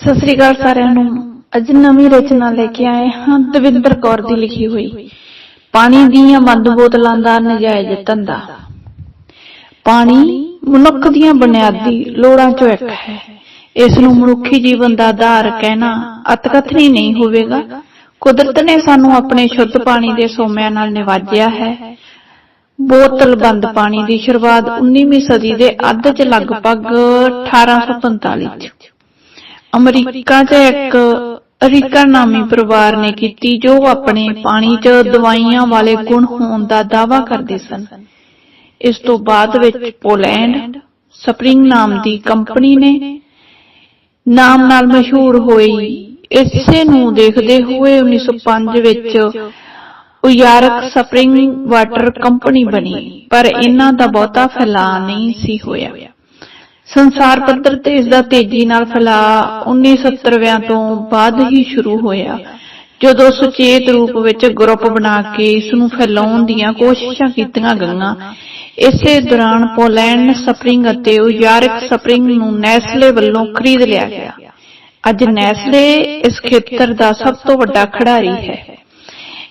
ਸਤਿ ਸ੍ਰੀ ਅਕਾਲ ਸਾਰਿਆਂ ਨੂੰ। ਅੱਜ ਨਵੀਂ ਰਚਨਾ ਲੈ ਕੇ ਆਏ ਹਾਂ ਦਵਿੰਦਰ ਕੌਰ ਦੀ ਲਿਖੀ ਹੋਈ। ਪਾਣੀ ਦੀਆਂ ਬੰਦ ਬੋਤਲਾਂ ਦਾ ਨਜਾਇਜ਼ ਧੰਦਾ। ਪਾਣੀ ਮਨੁੱਖ ਦੀਆਂ ਬੁਨਿਆਦੀ ਲੋੜਾਂ ਚੋਂ ਇੱਕ ਹੈ। ਇਸ ਨੂੰ ਮਨੁੱਖੀ ਜੀਵਨ ਦਾ ਆਧਾਰ ਕਹਿਣਾ ਅਤਕਥਨੀ ਨਹੀਂ ਹੋਵੇਗਾ। ਕੁਦਰਤ ਨੇ ਸਾਨੂੰ ਆਪਣੇ ਸ਼ੁੱਧ ਪਾਣੀ ਦੇ ਸੋਮਿਆਂ ਨਾਲ ਨਿਵਾਜਿਆ ਹੈ। ਬੋਤਲ ਬੰਦ ਪਾਣੀ ਦੀ ਸ਼ੁਰੂਆਤ 19ਵੀਂ ਸਦੀ ਦੇ ਅੱਧ 'ਚ ਲਗਭਗ 1845 'ਚ। ਅਮਰੀਕਾ 'ਚ ਇੱਕ ਅਰੀਕਾ ਨਾਮੀ ਪਰਿਵਾਰ ਨੇ ਕੀਤੀ ਜੋ ਆਪਣੇ ਪਾਣੀ 'ਚ ਦਵਾਈਆਂ ਵਾਲੇ ਗੁਣ ਹੋਣ ਦਾ ਦਾਅਵਾ ਕਰਦੇ ਸਨ। ਇਸ ਤੋਂ ਬਾਅਦ ਵਿੱਚ ਪੋਲੈਂਡ ਸਪਰਿੰਗ ਨਾਮ ਦੀ ਕੰਪਨੀ ਨੇ ਨਾਮ ਨਾਲ ਮਸ਼ਹੂਰ ਹੋਈ। ਇਸੇ ਨੂੰ ਦੇਖਦੇ ਹੋਏ 1905 ਵਿੱਚ ਉਯਾਰਕ ਸਪਰਿੰਗ ਵਾਟਰ ਕੰਪਨੀ ਬਣੀ, ਪਰ ਇਹਨਾਂ ਦਾ ਬਹੁਤਾ ਫੈਲਾਅ ਨਹੀਂ ਸੀ ਹੋਇਆ। ਸੰਸਾਰ ਪੱਧਰ ਤੇ ਇਸ ਦਾ ਤੇਜ਼ੀ ਨਾਲ ਫੈਲਾਅ 1970ਵਿਆਂ ਤੋਂ ਬਾਅਦ ਹੀ ਸ਼ੁਰੂ ਹੋਇਆ। ਜਦੋਂ ਸੁਚੇਤ ਰੂਪ ਵਿੱਚ ਗਰੁੱਪ ਬਣਾ ਕੇ ਇਸ ਨੂੰ ਫੈਲਾਉਣ ਦੀਆਂ ਕੋਸ਼ਿਸ਼ਾਂ ਕੀਤੀਆਂ ਗਈਆਂ, ਇਸੇ ਦੌਰਾਨ ਪੋਲੈਂਡ ਸਪਰਿੰਗ ਅਤੇ ਯਾਰਕ ਸਪਰਿੰਗ ਨੂੰ ਨੈਸਲੇ ਵੱਲੋਂ ਖਰੀਦ ਲਿਆ ਗਿਆ। ਅੱਜ ਨੈਸਲੇ ਇਸ ਖੇਤਰ ਦਾ ਸਭ ਤੋਂ ਵੱਡਾ ਖਿਡਾਰੀ ਹੈ।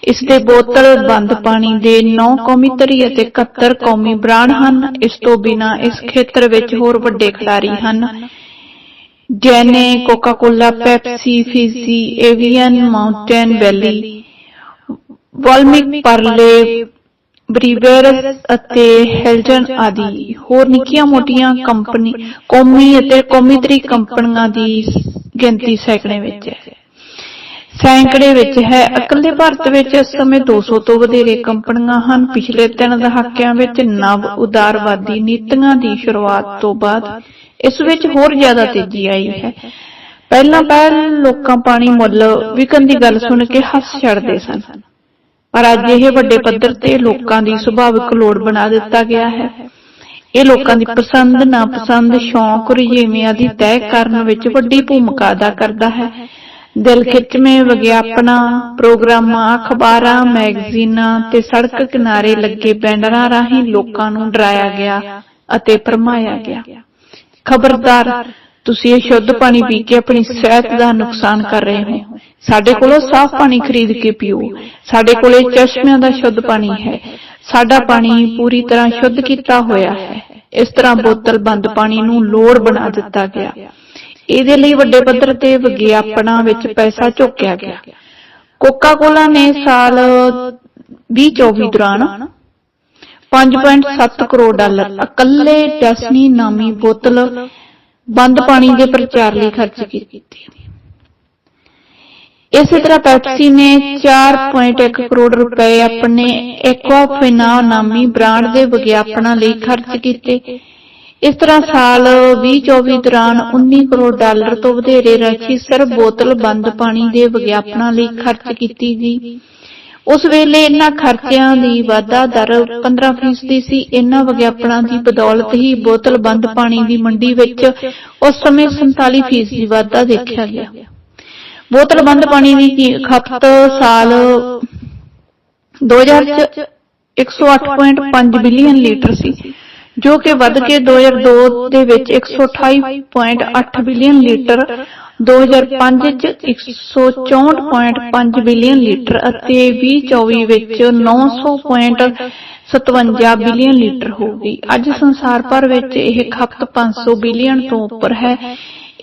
ਇਸ ਦੇ ਬੋਤਲ ਬੰਦ ਪਾਣੀ ਦੇ 9 ਕੌਮੀ ਤਰੀ ਅਤੇ 71 ਕੌਮੀ ਬ੍ਰਾਂਡ ਹਨ। ਇਸ ਤੋਂ ਬਿਨਾ ਇਸ ਖੇਤਰ ਵਿੱਚ ਹੋਰ ਵੱਡੇ ਖਿਡਾਰੀ ਹਨ। ਜੈਨੇ Coca Cola Pepsi Fiji Evian Mountain Valley Volvic Parle ਬਰੀਵਰਸ ਅਤੇ ਹੈਲਜਨ ਆਦਿ। ਹੋਰ ਨਿੱਕੀਆਂ ਮੋਟੀਆਂ ਕੰਪਨੀ ਕੌਮੀ ਅਤੇ ਕੌਮੀਤਰੀ ਕੰਪਨੀਆਂ ਦੀ ਗਿਣਤੀ ਸੈਂਕੜੇ ਵਿੱਚ ਹੈ। ਸੈਂਕੜੇ ਵਿੱਚ ਹੈ। ਇਕੱਲੇ ਭਾਰਤ ਵਿੱਚ ਇਸ ਸਮੇਂ 200 ਤੋਂ ਵਧੇਰੇ ਕੰਪਨੀਆਂ ਹਨ। ਪਿਛਲੇ ਤਿੰਨ ਦਹਾਕਿਆਂ ਵਿੱਚ ਨਵ ਉਦਾਰਵਾਦੀ ਨੀਤੀਆਂ ਦੀ ਸ਼ੁਰੂਆਤ ਤੋਂ ਬਾਅਦ ਇਸ ਵਿੱਚ ਹੋਰ ਜ਼ਿਆਦਾ ਤੇਜ਼ੀ ਆਈ ਹੈ। ਪਹਿਲਾਂ ਪਹਿਲ ਲੋਕਾਂ ਪਾਣੀ ਮੁੱਲ ਵਿਕਣ ਦੀ ਗੱਲ ਸੁਣ ਕੇ ਹੱਸ ਛੱਡਦੇ ਸਨ। ਪਰ ਅੱਜ ਇਹ ਵੱਡੇ ਪੱਧਰ ਤੇ ਲੋਕਾਂ ਦੀ ਸੁਭਾਵਿਕ ਲੋੜ ਬਣਾ ਦਿੱਤਾ ਗਿਆ ਹੈ। ਇਹ ਲੋਕਾਂ ਦੀ ਪਸੰਦ, ਨਾਪਸੰਦ, ਸ਼ੌਂਕ, ਰੁਝੇਵਿਆਂ ਦੀ ਤੈਅ ਕਰਨ ਵਿੱਚ ਵੱਡੀ ਭੂਮਿਕਾ ਅਦਾ ਕਰਦਾ ਹੈ। ਦਿਲ ਖਿੱਚਵੇਂ ਵਿਗਿਆਪਨਾਂ, ਪ੍ਰੋਗਰਾਮਾਂ, ਅਖਬਾਰਾਂ, ਮੈਗਜ਼ੀਨਾਂ ਤੇ ਸੜਕ ਕਿਨਾਰੇ ਲੱਗੇ ਬੈਨਰਾਂ ਰਾਹੀਂ ਲੋਕਾਂ ਨੂੰ ਡਰਾਇਆ ਗਿਆ ਅਤੇ ਭਰਮਾਇਆ ਗਿਆ। ਖਬਰਦਾਰ, ਤੁਸੀਂ ਇਹ ਸ਼ੁੱਧ ਪਾਣੀ ਪੀ ਕੇ ਆਪਣੀ ਸਿਹਤ ਦਾ ਨੁਕਸਾਨ ਕਰ ਰਹੇ ਹੋ। ਸਾਡੇ ਕੋਲੋਂ ਸਾਫ਼ ਪਾਣੀ ਖਰੀਦ ਕੇ ਪੀਓ। ਸਾਡੇ ਕੋਲੇ ਚਸ਼ਮਿਆਂ ਦਾ ਸ਼ੁੱਧ ਪਾਣੀ ਹੈ। ਸਾਡਾ ਪਾਣੀ ਪੂਰੀ ਤਰ੍ਹਾਂ ਸ਼ੁੱਧ ਕੀਤਾ ਹੋਇਆ ਹੈ। ਇਸ ਤਰ੍ਹਾਂ ਬੋਤਲ ਬੰਦ ਪਾਣੀ ਨੂੰ ਲੋੜ ਬਣਾ ਦਿੱਤਾ ਗਿਆ। ਇਹਦੇ ਲਈ ਵੱਡੇ ਪੱਧਰ ਤੇ ਵਿਗਿਆਪਨਾਂ ਵਿੱਚ ਪੈਸਾ ਝੋਕਿਆ ਗਿਆ। ਕੋਕਾ ਕੋਲਾ ਨੇ ਸਾਲ 2024 ਦੌਰਾਨ 5.7 ਕਰੋੜ ਡਾਲਰ ਇਕੱਲੇ ਡੈਸਨੀ ਨਾਮੀ ਬੋਤਲ ਬੰਦ ਪਾਣੀ ਦੇ ਪ੍ਰਚਾਰ ਲਈ ਖਰਚ ਕੀਤੇ। ਇਸੇ ਤਰ੍ਹਾਂ ਪੈਪਸੀ ਨੇ 4.1 ਕਰੋੜ ਰੁਪਏ ਆਪਣੇ ਐਕਵਾਫਿਨਾ ਨਾਮੀ ਬ੍ਰਾਂਡ ਦੇ ਵਿਗਿਆਪਨਾਂ ਲਈ ਖਰਚ ਕੀਤੇ। ਇਸ ਤਰ੍ਹਾਂ ਸਾਲ 2024 ਦੌਰਾਨ 19 ਕਰੋੜ ਡਾਲਰ ਤੋਂ ਵਧੇਰੇ ਰਾਸ਼ੀ ਸਿਰਫ ਬੋਤਲ ਬੰਦ ਪਾਣੀ ਦੇ ਵਿਗਿਆਪਨਾਂ ਲਈ ਖਰਚ ਕੀਤੀ ਗਈ। ਉਸ ਵੇਲੇ ਇਹਨਾਂ ਖਰਚਿਆਂ ਦੀ ਵਾਧਾ ਦਰ 15% ਸੀ। ਇਹਨਾਂ ਵਿਗਿਆਪਨਾਂ ਦੀ ਬਦੌਲਤ ਹੀ ਬੋਤਲ ਬੰਦ ਪਾਣੀ ਦੀ ਮੰਡੀ ਵਿੱਚ ਉਸ ਸਮੇਂ 47% ਦੀ ਵਾਧਾ ਦੇਖਿਆ ਗਿਆ। ਬੋਤਲ ਬੰਦ ਪਾਣੀ ਦੀ ਖਪਤ ਸਾਲ 2000 ਚ 108.5 ਬਿਲੀਅਨ ਲੀਟਰ ਸੀ। ਜੋ ਕਿ ਵੱਧ ਕੇ 2002 ਦੇ ਵਿੱਚ 128.8 ਬਿਲੀਅਨ ਲੀਟਰ 2005 ਚ 164.5 ਬਿਲੀਅਨ ਲੀਟਰ ਅਤੇ 2024 ਵਿੱਚ 900.57 ਬਿਲੀਅਨ ਲੀਟਰ ਹੋ ਹੋਊਗੀ ਅੱਜ ਸੰਸਾਰ ਭਰ ਵਿੱਚ ਇਹ ਖਪਤ 500 ਬਿਲੀਅਨ ਤੋਂ ਉੱਪਰ ਹੈ।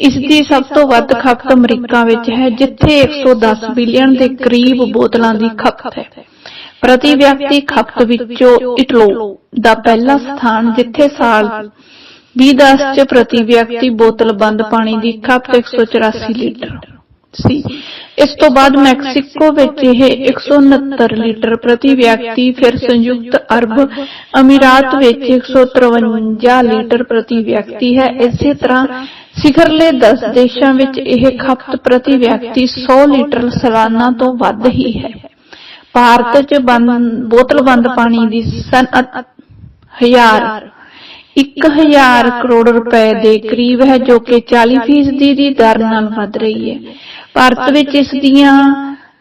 ਇਸ ਦੀ ਸਭ ਤੋਂ ਵੱਧ ਖਪਤ ਅਮਰੀਕਾ ਵਿੱਚ ਹੈ, ਜਿੱਥੇ 110 ਬਿਲੀਅਨ ਦੇ ਕਰੀਬ ਬੋਤਲਾਂ ਦੀ ਖਪਤ ਹੈ। ਪ੍ਰਤੀ ਵਿਅਕਤੀ ਖਪਤ ਵਿੱਚੋਂ ਇਟਲੋ ਦਾ ਪਹਿਲਾ ਸਥਾਨ ਜਿੱਥੇ ਸਾਲ 2010 ਚ ਪ੍ਰਤੀ ਵਿਅਕਤੀ ਬੋਤਲ ਬੰਦ ਪਾਣੀ ਦੀ ਖਪਤ 184 ਲੀਟਰ ਸੀ। ਇਸ ਤੋਂ ਬਾਅਦ ਮੈਕਸੀਕੋ ਵਿੱਚ ਇਹ 169 ਲੀਟਰ ਪ੍ਰਤੀ ਵਿਅਕਤੀ ਫਿਰ ਸੰਯੁਕਤ ਅਰਬ ਅਮੀਰਾਤ ਵਿੱਚ 153 ਲੀਟਰ ਪ੍ਰਤੀ ਵਿਅਕਤੀ ਹੈ। ਇਸੇ ਤਰ੍ਹਾਂ ਸਿਖਰਲੇ 10 ਦੇਸ਼ਾਂ ਵਿੱਚ ਇਹ ਖਪਤ ਪ੍ਰਤੀ ਵਿਅਕਤੀ 100 ਲੀਟਰ ਸਾਲਾਨਾ ਤੋਂ ਵੱਧ ਹੀ। ਹੈ। ਭਾਰਤ 'ਚ ਬੰਦ ਬੋਤਲ ਬੰਦ ਪਾਣੀ ਦੀ ਸਨਅਤ ਹਜ਼ਾਰ 1000 ਕਰੋੜ ਰੁਪਏ ਦੇ ਕਰੀਬ ਹੈ ਜੋ ਕਿ 40% ਦੀ ਦਰ ਨਾਲ ਵਧ ਰਹੀ ਹੈ। ਭਾਰਤ ਵਿੱਚ ਇਸ ਦੀਆਂ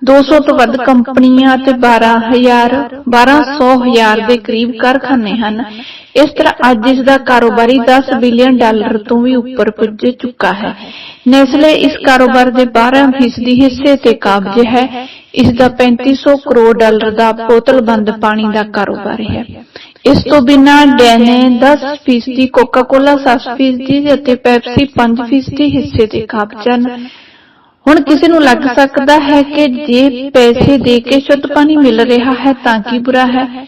200 ਤੋਂ ਵੱਧ ਕੰਪਨੀਆਂ ਤੇ 12000 1200 ਹਜ਼ਾਰ ਦੇ ਕਰੀਬ ਕਾਰਖਾਨੇ ਹਨ। ਇਸ ਤਰ੍ਹਾਂ ਅੱਜ ਇਸ ਦਾ ਕਾਰੋਬਾਰੀ 10 ਬਿਲੀਅਨ ਡਾਲਰ ਤੋਂ ਵੀ ਉੱਪਰ ਪੁੱਜ ਚੁੱਕਾ ਹੈ। ਨੈਸਲੇ ਇਸ ਕਾਰੋਬਾਰ ਦੇ 12% ਹਿੱਸੇ ਤੇ ਕਾਬਜ਼ ਹੈ। ਇਸ ਦਾ 3500 ਕਰੋੜ ਡਾਲਰ ਦਾ ਬੋਤਲਬੰਦ ਪਾਣੀ ਦਾ ਕਾਰੋਬਾਰ ਹੈ। ਇਸ ਤੋਂ ਬਿਨਾਂ ਡੈਨੇ 10% ਕੋਕਾ-ਕੋਲਾ 7% ਅਤੇ ਪੈਪਸੀ 5% ਹਿੱਸੇ ਤੇ ਕਾਬਜ਼ ਹਨ ਹੁਣ ਕਿਸੇ ਨੂੰ ਲੱਗ ਸਕਦਾ ਹੈ ਕਿ ਜੇ ਪੈਸੇ ਦੇ ਕੇ ਸ਼ੁੱਧ ਪਾਣੀ ਮਿਲ ਰਿਹਾ ਹੈ ਤਾਂ ਕੀ ਬੁਰਾ ਹੈ।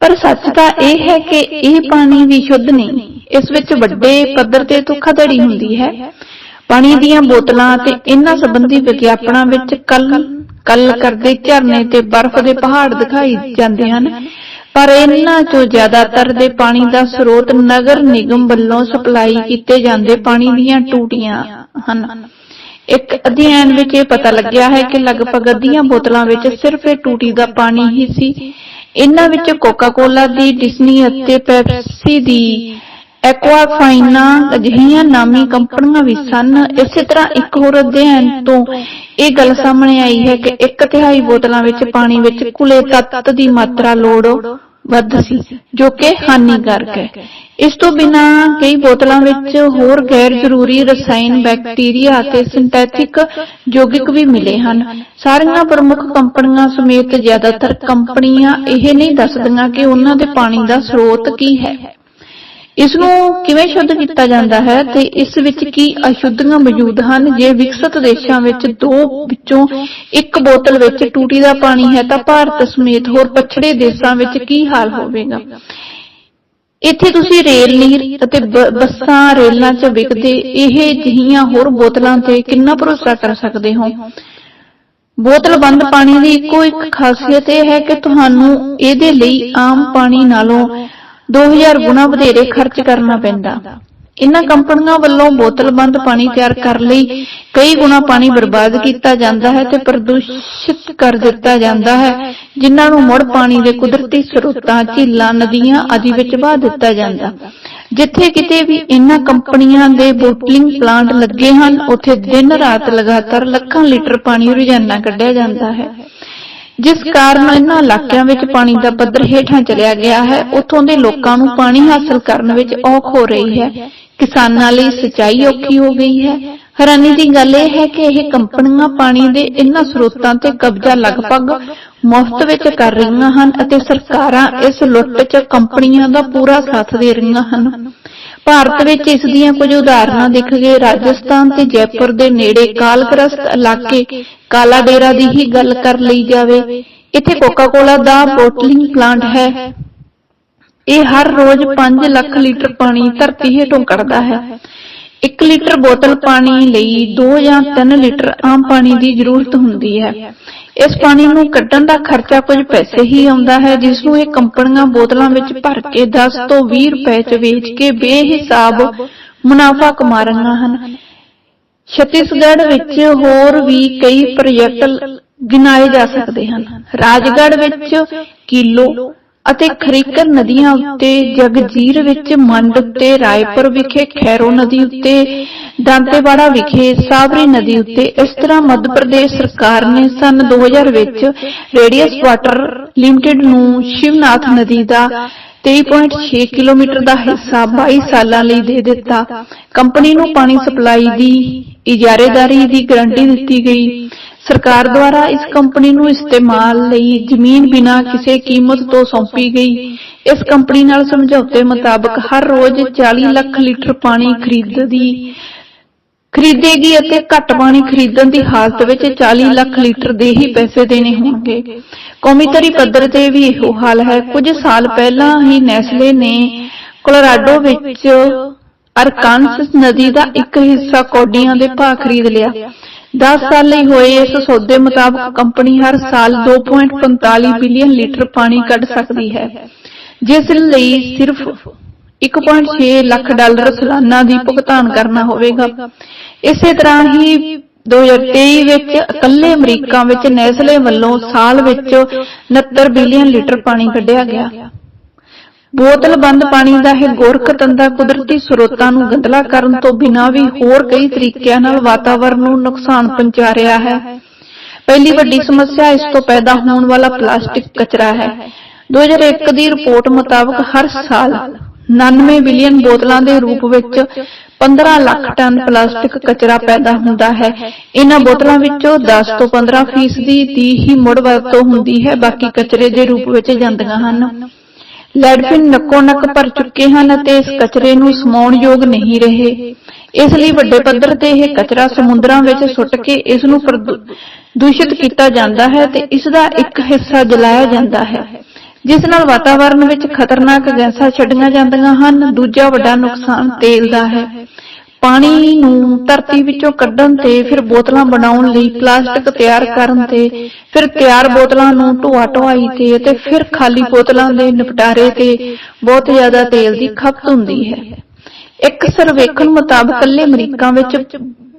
ਪਰ ਸੱਚ ਤਾਂ ਇਹ ਹੈ ਕਿ ਇਹ ਪਾਣੀ ਵੀ ਸ਼ੁੱਧ ਨਹੀਂ। ਇਸ ਵਿੱਚ ਵੱਡੇ ਪੱਧਰ ਤੇ ਧੋਖਾਧੜੀ ਹੁੰਦੀ ਹੈ। ਪਾਣੀ ਦੀਆਂ ਬੋਤਲਾਂ ਤੇ ਇਹਨਾਂ ਸੰਬੰਧੀ ਵਿਗਿਆਪਨਾਂ ਵਿੱਚ ਕੱਲ ਕੱਲ ਕਰਦੇ ਝਰਨੇ ਤੇ ਬਰਫ਼ ਦੇ ਪਹਾੜ ਦਿਖਾਈ ਜਾਂਦੇ ਹਨ, ਪਰ ਇਹਨਾਂ ਚੋਂ ਜ਼ਿਆਦਾਤਰ ਦੇ ਪਾਣੀ ਦਾ ਸਰੋਤ ਨਗਰ ਨਿਗਮ ਵੱਲੋਂ ਸਪਲਾਈ ਕੀਤੇ ਜਾਂਦੇ ਪਾਣੀ ਦੀਆਂ ਟੂਟੀਆਂ ਹਨ। ਇੱਕ ਅਧਿਐਨ ਵਿੱਚ ਇਹ ਪਤਾ ਲੱਗਿਆ ਹੈ ਕਿ ਲਗਭਗ ਅੱਧੀਆਂ ਬੋਤਲਾਂ ਵਿੱਚ ਸਿਰਫ ਇਹ ਟੂਟੀ ਦਾ ਪਾਣੀ ਹੀ ਸੀ। ਇਹਨਾਂ ਵਿੱਚ ਕੋਕਾ-ਕੋਲਾ ਦੀ, ਡਿਸਨੀ ਅਤੇ ਪੈਪਸੀ ਦੀ ਐਕਵਾਫਾਈਨਾ ਅਜਿਹੀਆਂ ਨਾਮੀ ਕੰਪਨੀਆਂ ਵੀ ਸਨ। ਇਸੇ ਤਰ੍ਹਾਂ ਇੱਕ ਹੋਰ ਅਧਿਐਨ ਤੋਂ ਇਹ ਗੱਲ ਸਾਹਮਣੇ ਆਈ ਹੈ ਕਿ ਇੱਕ ਤਿਹਾਈ ਬੋਤਲਾਂ ਵਿੱਚ ਪਾਣੀ ਵਿੱਚ ਕੁਲੇ ਤੱਤ ਦੀ ਮਾਤਰਾ ਲੋੜ ਵੱਧ ਸੀ, ਜੋ ਕਿ ਹਾਨੀਕਾਰਕ ਹੈ। ਇਸ ਤੋਂ ਬਿਨਾ ਕਈ ਬੋਤਲਾਂ ਵਿੱਚ ਹੋਰ ਗੈਰ ਜ਼ਰੂਰੀ ਰਸਾਇਣ, ਬੈਕਟੀਰੀਆ ਅਤੇ ਸਿੰਥੈਟਿਕ ਯੋਗਿਕ ਵੀ ਮਿਲੇ ਹਨ। ਸਾਰੀਆਂ ਪ੍ਰਮੁੱਖ ਕੰਪਨੀਆਂ ਸਮੇਤ ਜ਼ਿਆਦਾਤਰ ਕੰਪਨੀਆਂ ਇਹ ਨਹੀਂ ਦੱਸਦੀਆਂ ਕਿ ਉਹਨਾਂ ਦੇ ਪਾਣੀ ਦਾ ਸਰੋਤ ਕੀ ਹੈ। ਇਸ ਨੂੰ ਕਿਵੇਂ ਸ਼ੁੱਧ ਕੀਤਾ ਜਾਂਦਾ ਹੈ ਤੇ ਇਸ ਵਿੱਚ ਕੀ ਅਸ਼ੁੱਧੀਆਂ ਮੌਜੂਦ ਹਨ? ਜੇ ਵਿਕਸਿਤ ਦੇਸ਼ਾਂ ਵਿੱਚ ਦੋ ਵਿੱਚੋਂ ਇੱਕ ਬੋਤਲ ਵਿੱਚ ਟੂਟੀ ਦਾ ਪਾਣੀ ਹੈ ਤਾਂ ਭਾਰਤ ਸਮੇਤ ਹੋਰ ਪਛੜੇ ਦੇਸ਼ਾਂ ਵਿੱਚ ਕੀ ਹਾਲ ਹੋਵੇਗਾ? ਇੱਥੇ ਤੁਸੀਂ ਰੇਲ, ਨੀਰ ਅਤੇ ਬੱਸਾਂ, ਰੇਲਾਂ 'ਚ ਵਿਕਦੇ ਇਹ ਜਿਹੀਆਂ ਹੋਰ ਬੋਤਲਾਂ ਤੇ ਕਿੰਨਾ ਭਰੋਸਾ ਕਰ ਸਕਦੇ ਹੋ? ਬੋਤਲ ਬੰਦ ਪਾਣੀ ਦੀ ਇੱਕੋ ਇੱਕ ਖਾਸੀਅਤ ਇਹ ਹੈ ਕਿ ਤੁਹਾਨੂੰ ਇਹਦੇ ਲਈ ਆਮ ਪਾਣੀ ਨਾਲੋਂ 2000 ਗੁਣਾ ਵਧੇਰੇ ਖਰਚ ਕਰਨਾ ਪੈਂਦਾ। ਇਨ੍ਹਾਂ ਕੰਪਨੀਆਂ ਵੱਲੋਂ ਬੋਤਲਬੰਦ ਪਾਣੀ ਤਿਆਰ ਕਰਨ ਲਈ ਕਈ ਗੁਣਾ ਪਾਣੀ ਬਰਬਾਦ ਕੀਤਾ ਜਾਂਦਾ ਹੈ ਤੇ ਪ੍ਰਦੂਸ਼ਿਤ ਕਰ ਦਿੱਤਾ ਜਾਂਦਾ ਹੈ ਜਿਨ੍ਹਾਂ ਨੂੰ ਮੁੜ ਪਾਣੀ ਦੇ ਕੁਦਰਤੀ ਸਰੋਤਾਂ ਝੀਲਾਂ ਨਦੀਆਂ ਆਦਿ ਵਿੱਚ ਵਹਾ ਦਿੱਤਾ ਜਾਂਦਾ। ਜਿੱਥੇ ਕਿਤੇ ਵੀ ਇਨ੍ਹਾਂ ਕੰਪਨੀਆਂ ਦੇ ਬੋਟਲਿੰਗ ਪਲਾਂਟ ਲੱਗੇ ਹਨ ਉੱਥੇ ਦਿਨ ਰਾਤ ਲਗਾਤਾਰ ਲੱਖਾਂ ਲੀਟਰ ਪਾਣੀ ਰੋਜ਼ਾਨਾ ਕੱਢਿਆ ਜਾਂਦਾ ਹੈ। ਜਿਸ ਕਾਰਨ ਇਹਨਾਂ ਇਲਾਕਿਆਂ ਵਿੱਚ ਪਾਣੀ ਦਾ ਪੱਧਰ ਹੇਠਾਂ ਚਲਿਆ ਗਿਆ ਹੈ। ਉੱਥੋਂ ਦੇ ਲੋਕਾਂ ਨੂੰ ਪਾਣੀ ਹਾਸਲ ਕਰਨ ਵਿੱਚ ਔਖ ਹੋ ਰਹੀ ਹੈ। ਕਿਸਾਨਾਂ ਲਈ ਸਿੰਚਾਈ ਔਖੀ ਹੋ ਗਈ ਹੈ। ਹੈਰਾਨੀ ਦੀ ਗੱਲ ਇਹ ਹੈ ਕਿ ਇਹ ਕੰਪਨੀਆਂ ਪਾਣੀ ਦੇ ਇਹਨਾਂ ਸਰੋਤਾਂ ਤੇ ਕਬਜ਼ਾ ਲਗਭਗ ਮੁਫਤ ਵਿੱਚ ਕਰ ਰਹੀਆਂ ਹਨ ਅਤੇ ਸਰਕਾਰਾਂ ਇਸ ਲੁੱਟ 'ਚ ਕੰਪਨੀਆਂ ਦਾ ਪੂਰਾ ਸਾਥ ਦੇ ਰਹੀਆਂ ਹਨ। ਭਾਰਤ ਵਿੱਚ ਇਸ ਦੀਆਂ ਕੁਝ ਉਦਾਹਰਨਾਂ ਦਿਖ ਗਏ ਰਾਜਸਥਾਨ ਤੇ ਜੈਪੁਰ ਦੇ ਨੇੜੇ ਕਾਲਗ੍ਰਸਤ ਇਲਾਕੇ ਕਾਲਾ ਡੇਰਾ ਦੀ ਹੀ ਗੱਲ ਕਰ ਲਈ ਜਾਵੇ। ਇੱਥੇ ਕੋਕਾ-ਕੋਲਾ ਦਾ ਬੋਟਲਿੰਗ ਪਲਾਂਟ ਹੈ। ਇਹ ਹਰ ਰੋਜ਼ 5 ਲੱਖ ਲੀਟਰ ਪਾਣੀ ਧਰਤੀ ਹੇਠੋਂ ਕੱਢਦਾ ਹੈ। 1 ਲੀਟਰ ਬੋਤਲ ਪਾਣੀ ਲਈ 2 ਜਾਂ 3 ਲੀਟਰ ਆਮ ਪਾਣੀ ਦੀ ਜ਼ਰੂਰਤ ਹੁੰਦੀ ਹੈ। ਇਸ ਪਾਣੀ ਨੂੰ ਕੱਢਣ ਦਾ ਖਰਚਾ ਕੁਝ ਪੈਸੇ ਹੀ ਆਉਂਦਾ ਹੈ, ਜਿਸ ਨੂੰ ਇਹ ਕੰਪਨੀਆਂ ਬੋਤਲਾਂ ਵਿੱਚ ਭਰ ਕੇ 10 ਤੋਂ 20 ਰੁਪਏ 'ਚ ਵੇਚ ਕੇ ਬੇਹਿਸਾਬ ਮੁਨਾਫਾ ਕਮਾ ਰਹੀਆਂ ਹਨ। ਛੱਤੀਸਗੜ੍ਹ ਵਿੱਚ ਹੋਰ ਵੀ ਕਈ ਪ੍ਰੋਜੈਕਟ ਗਿਣਾਏ ਜਾ ਸਕਦੇ ਹਨ। ਰਾਜਗੜ੍ਹ ਵਿੱਚ ਕਿਲੋ ਅਤੇ ਖਰੀਕਰ ਨਦੀਆਂ ਉੱਤੇ ਜਗਜੀਰ ਵਿੱਚ ਮੰਡ ਉੱਤੇ ਰਾਏਪੁਰ ਵਿਖੇ ਖੈਰੋ ਨਦੀ ਉੱਤੇ ਦਾਂਤੇਵਾੜਾ ਵਿਖੇ ਸਾਬਰੀ ਨਦੀ ਉੱਤੇ ਇਸ ਤਰ੍ਹਾਂ ਮੱਧ ਪ੍ਰਦੇਸ਼ ਸਰਕਾਰ ਨੇ ਸਨ 2000 ਵਿੱਚ ਰੇਡੀਅਸ ਵਾਟਰ ਲਿਮਟਿਡ ਨੂੰ ਸ਼ਿਵਨਾਥ ਨਦੀ ਦਾ 23.6 ਕਿਲੋਮੀਟਰ ਦਾ ਹਿੱਸਾ 22 ਸਾਲਾਂ ਲਈ ਦੇ ਦਿੱਤਾ। ਕੰਪਨੀ ਨੂੰ ਪਾਣੀ ਸਪਲਾਈ ਦੀ ਇਜਾਰੇਦਾਰੀ ਦੀ ਗਾਰੰਟੀ ਦਿੱਤੀ ਗਈ। ਸਰਕਾਰ ਦੁਆਰਾ ਇਸ ਕੰਪਨੀ ਨੂੰ ਇਸਤੇਮਾਲ ਲਈ ਜ਼ਮੀਨ ਬਿਨਾਂ ਕਿਸੇ ਕੀਮਤ ਤੋਂ ਸੌਂਪੀ ਗਈ। ਇਸ ਕੰਪਨੀ ਨਾਲ ਸਮਝੌਤੇ ਮੁਤਾਬਕ ਹਰ ਰੋਜ਼ 40 ਲੱਖ ਲੀਟਰ ਪਾਣੀ ਖਰੀਦਦੀ ਖਰੀਦੇਗੀ ਅਤੇ ਘੱਟ ਪਾਣੀ ਖਰੀਦਣ ਦੀ ਹਾਲਤ ਵਿੱਚ 40 ਲੱਖ ਲੀਟਰ ਦੇ ਹੀ ਪੈਸੇ ਦੇਣੇ ਹੋਣਗੇ। ਕੌਮੀਤਰੀ ਪੱਧਰ ਤੇ ਵੀ ਇਹੋ ਹਾਲ ਹੈ। ਕੁਝ ਸਾਲ ਪਹਿਲਾਂ ਹੀ ਨੈਸਲੇ ਨੇ ਕੋਲੋਰਾਡੋ ਵਿੱਚ ਅਰਕਾਨਸਸ ਨਦੀ ਦਾ ਇੱਕ ਹਿੱਸਾ ਕੌਡੀਆਂ ਦੇ ਭਾਅ ਖਰੀਦ ਲਿਆ। 10 ਸਾਲ ਲਈ ਹੋਏ ਇਸ ਸੌਦੇ ਮੁਤਾਬਕ ਕੰਪਨੀ ਹਰ ਸਾਲ 2.45 ਬਿਲੀਅਨ ਲੀਟਰ ਪਾਣੀ ਕੱਢ ਸਕਦੀ ਹੈ, ਜਿਸ ਲਈ ਸਿਰਫ 1.6 ਲੱਖ ਡਾਲਰ ਸਾਲਾਨਾ ਦੀ ਭੁਗਤਾਨ ਕਰਨਾ ਹੋਵੇਗਾ। ਇਸੇ ਤਰ੍ਹਾਂ ਹੀ 2023 ਵਿੱਚ ਇਕੱਲੇ ਅਮਰੀਕਾ ਵਿੱਚ ਨੈਸਲੇ ਵੱਲੋਂ ਸਾਲ ਵਿੱਚ 69 ਬਿਲੀਅਨ ਲੀਟਰ ਪਾਣੀ ਕੱਢਿਆ ਗਿਆ। ਬੋਤਲ ਬੰਦ ਪਾਣੀ ਦਾ ਇਹ ਗੋਰਖ ਧੰਦਾ ਕੁਦਰਤੀ ਸਰੋਤਾਂ ਨੂੰ ਗੰਦਲਾ ਕਰਨ ਤੋਂ ਬਿਨਾਂ ਵੀ ਹੋਰ ਕਈ ਤਰੀਕਿਆਂ ਨਾਲ ਵਾਤਾਵਰਣ ਨੂੰ ਨੁਕਸਾਨ ਪਹੁੰਚਾ ਰਿਹਾ ਹੈ। ਪਹਿਲੀ ਵੱਡੀ ਸਮੱਸਿਆ ਇਸ ਤੋਂ ਪੈਦਾ ਹੋਣ ਵਾਲਾ ਪਲਾਸਟਿਕ ਕਚਰਾ ਹੈ। 2001 ਦੀ ਰਿਪੋਰਟ ਮੁਤਾਬਕ ਹਰ ਸਾਲ 99 ਬਿਲੀਅਨ ਬੋਤਲਾਂ ਦੇ ਰੂਪ ਵਿੱਚ 15 ਲੱਖ ਟਨ ਪਲਾਸਟਿਕ ਕਚਰਾ ਪੈਦਾ ਹੁੰਦਾ ਹੈ। ਇਹਨਾਂ ਬੋਤਲਾਂ ਵਿੱਚੋਂ 10 ਤੋਂ 15 ਫੀਸਦੀ ਦੀ ਹੀ ਮੁੜ ਵਰਤੋਂ ਹੁੰਦੀ ਹੈ। ਬਾਕੀ ਕਚਰੇ ਦੇ ਰੂਪ ਵਿੱਚ ਜਾਂਦੀਆਂ ਹਨ। ਲੈਡਫਿਨ ਨੱਕੋ ਨੱਕ ਭਰ ਚੁੱਕੇ ਹਨ ਅਤੇ ਇਸ ਕਚਰੇ ਨੂੰ ਸਮਾਉਣ ਯੋਗ ਨਹੀਂ ਰਹੇ। ਇਸ ਲਈ ਵੱਡੇ ਪੱਧਰ ਤੇ ਇਹ ਕਚਰਾ ਸਮੁੰਦਰਾਂ ਵਿੱਚ ਸੁੱਟ ਕੇ ਇਸ ਨੂੰ ਦੂਸ਼ਿਤ ਕੀਤਾ ਜਾਂਦਾ ਹੈ ਤੇ ਇਸ ਦਾ ਇੱਕ ਹਿੱਸਾ ਜਲਾਇਆ ਜਾਂਦਾ ਹੈ, ਜਿਸ ਨਾਲ ਵਾਤਾਵਰਣ ਵਿੱਚ ਖਤਰਨਾਕ ਗੈਸਾਂ ਛੱਡੀਆਂ ਜਾਂਦੀਆਂ ਹਨ। ਦੂਜਾ ਵੱਡਾ ਨੁਕਸਾਨ ਤੇਲ ਦਾ ਹੈ। ਪਾਣੀ ਨੂੰ ਧਰਤੀ ਵਿੱਚੋਂ ਕੱਢਣ ਤੇ ਫਿਰ ਬੋਤਲਾਂ ਬਣਾਉਣ ਲਈ ਪਲਾਸਟਿਕ ਤਿਆਰ ਕਰਨ ਤੇ, ਫਿਰ ਤਿਆਰ ਬੋਤਲਾਂ ਨੂੰ ਢੋਆ ਢੁਆਈ ਤੇ ਅਤੇ ਫਿਰ ਖਾਲੀ ਬੋਤਲਾਂ ਦੇ ਨਿਪਟਾਰੇ ਤੇ ਬਹੁਤ ਜ਼ਿਆਦਾ ਤੇਲ ਦੀ ਖਪਤ ਹੁੰਦੀ ਹੈ। ਇੱਕ ਸਰਵੇਖਣ ਮੁਤਾਬਕ ਕੱਲੇ ਅਮਰੀਕਾ ਵਿੱਚ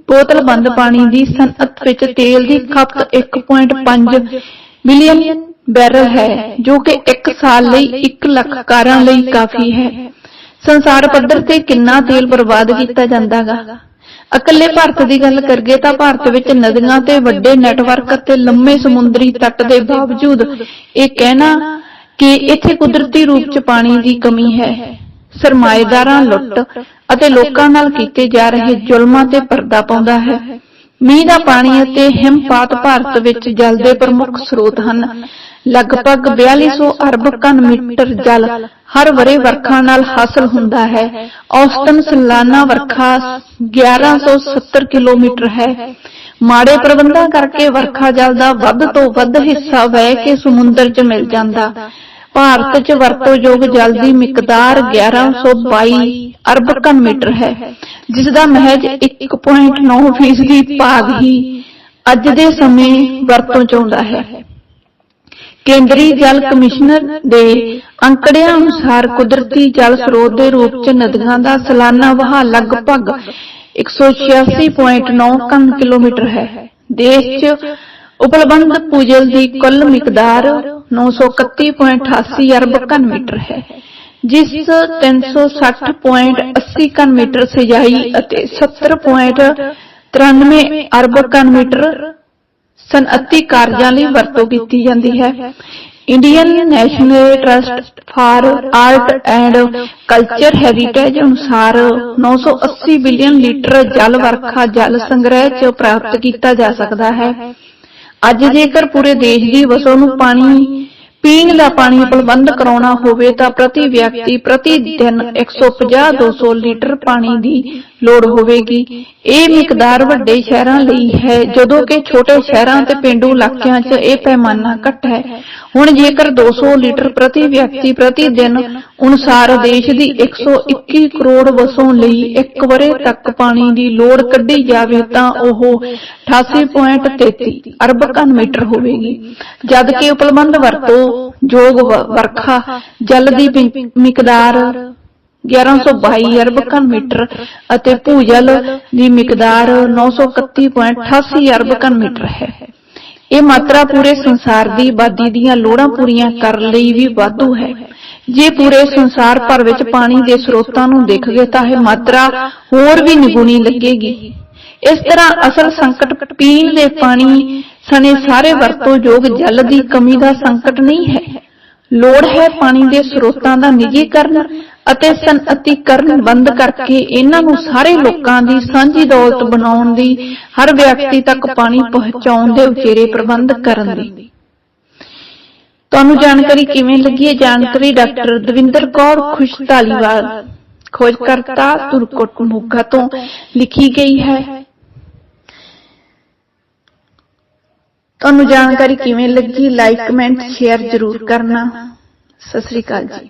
ਬੋਤਲ ਬੰਦ ਪਾਣੀ ਦੀ ਸਨਅਤ ਵਿੱਚ ਤੇਲ ਦੀ ਖਪਤ 1.5 ਮਿਲੀਅਨ ਬੈਰਲ ਹੈ, ਜੋ ਕਿ 1 ਸਾਲ ਲਈ 1 ਲੱਖ ਕਾਰਾਂ ਲਈ ਕਾਫੀ ਹੈ। ਸੰਸਾਰ ਪੱਧਰ ਤੇ ਕਿੰਨਾ ਤੇਲ ਬਰਬਾਦ ਕੀਤਾ ਜਾਂਦਾਗਾ। ਇਕੱਲੇ ਭਾਰਤ ਦੀ ਗੱਲ ਕਰੀਏ ਤਾਂ ਭਾਰਤ ਵਿੱਚ ਨਦੀਆਂ ਤੇ ਵੱਡੇ ਨੈਟਵਰਕ ਅਤੇ ਲੰਮੇ ਸਮੁੰਦਰੀ ਤੱਟ ਦੇ ਬਾਵਜੂਦ ਇਹ ਕਹਿਣਾ ਕਿ ਇੱਥੇ ਕੁਦਰਤੀ ਰੂਪ 'ਚ ਪਾਣੀ ਦੀ ਕਮੀ ਹੈ। ਸਰਮਾਏਦਾਰਾਂ ਲੁੱਟ ਅਤੇ ਲੋਕਾਂ ਨਾਲ ਕੀਤੇ ਜਾ ਰਹੇ ਜ਼ੁਲਮਾਂ ਤੇ ਪਰਦਾ ਪਾਉਂਦਾ ਹੈ। ਮੀਂਹ ਦਾ ਪਾਣੀ ਅਤੇ ਹਿਮਪਾਤ ਭਾਰਤ ਵਿੱਚ ਜਲ ਦੇ ਪ੍ਰਮੁੱਖ ਸਰੋਤ ਹਨ। ਲਗਭਗ 4200 ਅਰਬ ਘਨ ਮੀਟਰ ਜਲ ਹਰ ਵਰੇ ਵਰਖਾ ਨਾਲ ਹਾਸਲ ਹੁੰਦਾ ਹੈ। ਔਸਤਨ ਸਾਲਾਨਾ ਵਰਖਾ 1170 ਕਿਲੋਮੀਟਰ ਹੈ। ਮਾੜੇ ਪ੍ਰਬੰਧਾਂ ਕਰਕੇ ਵਰਖਾ ਜਲ ਦਾ ਵੱਧ ਤੋਂ ਵੱਧ ਹਿੱਸਾ ਵਹਿ ਕੇ ਸਮੁੰਦਰ 'ਚ ਮਿਲ ਜਾਂਦਾ। ਭਾਰਤ 'ਚ ਵਰਤੋਂਯੋਗ ਜਲ ਦੀ ਮਿਕਦਾਰ 1122 ਅਰਬ ਘਨ ਮੀਟਰ ਹੈ। ਜਿਸ ਦਾ ਮਹਿਜ 1.9 ਫੀਸਦੀ ਭਾਗ ਹੀ ਅੱਜ ਦੇ ਸਮੇਂ ਵਰਤੋਂ 'ਚ ਆਉਂਦਾ ਹੈ। ਕੇਂਦਰੀ ਜਲ ਕਮਿਸ਼ਨਰ ਦੇ ਅੰਕੜਿਆਂ ਅਨੁਸਾਰ ਕੁਦਰਤੀ ਜਲ ਸਰੋਤ ਦੇ ਰੂਪ 'ਚ ਨਦੀਆਂ ਦਾ ਸਾਲਾਨਾ ਵਹਾਅ ਲਗਭਗ 186.9 ਘਨ ਕਿਲੋਮੀਟਰ ਹੈ। ਦੇਸ਼ 'ਚ ਉਪਲਬਧ ਭੂਜਲ ਦੀ ਕੁੱਲ ਮਿਕਦਾਰ 931.88 ਅਰਬ ਘਨ ਮੀਟਰ ਹੈ, ਜਿਸ 360.80 ਘਨ ਮੀਟਰ ਸਿੰਜਾਈ ਅਤੇ 70.93 ਅਰਬ ਘਨ ਮੀਟਰ ਸਨਅਤੀ ਕਾਰਜਾਂ ਲਈ ਵਰਤੋਂ ਕੀਤੀ ਜਾਂਦੀ ਹੈ। Indian National Trust for Art and Culture Heritage ਅਨੁਸਾਰ 980 ਬਿਲੀਅਨ ਲੀਟਰ ਜਲ ਵਰਖਾ ਜਲ ਸੰਗ੍ਰਹਿ 'ਚ ਪ੍ਰਾਪਤ ਕੀਤਾ ਜਾ ਸਕਦਾ ਹੈ। ਅੱਜ ਜੇਕਰ ਪੂਰੇ ਦੇਸ਼ ਦੀ ਵਸੋਂ ਨੂੰ ਪਾਣੀ ਪੀਣ ਦਾ ਪਾਣੀ ਉਪਲਬਧ ਕਰਾਉਣਾ ਹੋਵੇ ਤਾਂ ਪ੍ਰਤੀ ਵਿਅਕਤੀ ਪ੍ਰਤੀ ਦਿਨ 150-200 ਲੀਟਰ ਪਾਣੀ ਦੀ ਲੋੜ ਹੋਵੇਗੀ। ਇਹ ਮਿਕਦਾਰ ਵੱਡੇ ਸ਼ਹਿਰਾਂ ਲਈ ਹੈ, ਜਦੋਂ ਕਿ ਛੋਟੇ ਸ਼ਹਿਰਾਂ ਤੇ ਪਿੰਡੂ ਇਲਾਕਿਆਂ 'ਚ ਇਹ ਪੈਮਾਨਾ ਘੱਟ ਹੈ। ਹੁਣ ਜੇਕਰ 200 ਲੀਟਰ ਪ੍ਰਤੀ ਵਿਅਕਤੀ ਪ੍ਰਤੀ ਦਿਨ ਅਨੁਸਾਰ ਦੇਸ਼ ਦੀ 121 ਕਰੋੜ ਵਸੋਂ ਲਈ ਇੱਕ ਵਰੇ ਤੱਕ ਪਾਣੀ ਦੀ ਲੋੜ ਕੱਢੀ ਜਾਵੇ ਤਾਂ ਉਹ 88.33 ਅਰਬ ਘਨ ਮੀਟਰ ਹੋਵੇਗੀ। ਜਦ ਕਿ ਉਪਲਬਧ ਵਰਤੋਂ ਯੋਗ ਵ- ਵਰਖਾ ਜਲ ਦੀ ਮਿਕਦਾਰ 1122 ਅਰਬ ਘਨ ਮੀਟਰ ਅਤੇ ਭੂਜਲ ਦੀ ਮਿਕਦਾਰ 931.88 ਅਰਬ ਘਨ ਮੀਟਰ ਹੈ। ਇਹ ਮਾਤਰਾ ਪੂਰੇ ਸੰਸਾਰ ਦੀ ਆਬਾਦੀ ਦੀਆਂ ਲੋੜਾਂ ਪੂਰੀਆਂ ਕਰਨ ਲਈ ਵੀ ਵਾਧੂ ਹੈ। ਜੇ ਪੂਰੇ ਸੰਸਾਰ ਭਰ ਵਿੱਚ ਪਾਣੀ ਦੇ ਸਰੋਤਾਂ ਨੂੰ ਦੇਖਗੇ ਤਾਂ ਇਹ ਮਾਤਰਾ ਹੋਰ ਵੀ ਨਿਗੁਣੀ ਲੱਗੇਗੀ। ਇਸ ਤਰ੍ਹਾਂ ਅਸਲ ਸੰਕਟ ਪੀਣ ਦੇ ਪਾਣੀ ਸਣੇ ਸਾਰੇ ਵਰਤੋਂਯੋਗ ਜਲ ਦੀ ਕਮੀ ਦਾ ਸੰਕਟ ਨਹੀਂ ਹੈ। ਲੋੜ ਹੈ ਪਾਣੀ ਦੇ ਸਰੋਤਾਂ ਦਾ ਨਿੱਜੀਕਰਨ ਅਤੇ ਸਨਅਤੀਕਰਨ ਬੰਦ ਕਰਕੇ ਇਹਨਾਂ ਨੂੰ ਸਾਰੇ ਲੋਕਾਂ ਦੀ ਸਾਂਝੀ ਦੌਲਤ ਬਣਾਉਣ ਦੀ ਹਰ ਵਿਅਕਤੀ ਤੱਕ ਪਾਣੀ ਪਹੁੰਚਾਉਣ ਦੇ ਉਚੇਰੇ ਪ੍ਰਬੰਧ ਕਰਨ ਦੀ। ਤੁਹਾਨੂੰ ਜਾਣਕਾਰੀ ਕਿਵੇਂ ਲੱਗੀ ਹੈ? ਜਾਣਕਾਰੀ ਡਾਕਟਰ ਦਵਿੰਦਰ ਕੌਰ ਖੁਸ਼ ਧਾਲੀਵਾਲ ਖੋਜਕਰਤਾ ਤੁਰਕੋਟ ਮੋਗਾ ਤੋਂ ਲਿਖੀ ਗਈ ਹੈ। ਤੁਹਾਨੂੰ ਜਾਣਕਾਰੀ ਕਿਵੇਂ ਲੱਗੀ? ਲਾਈਕ ਕਮੈਂਟ ਸ਼ੇਅਰ ਜ਼ਰੂਰ ਕਰਨਾ। ਸਤਿ ਸ੍ਰੀ ਅਕਾਲ ਜੀ।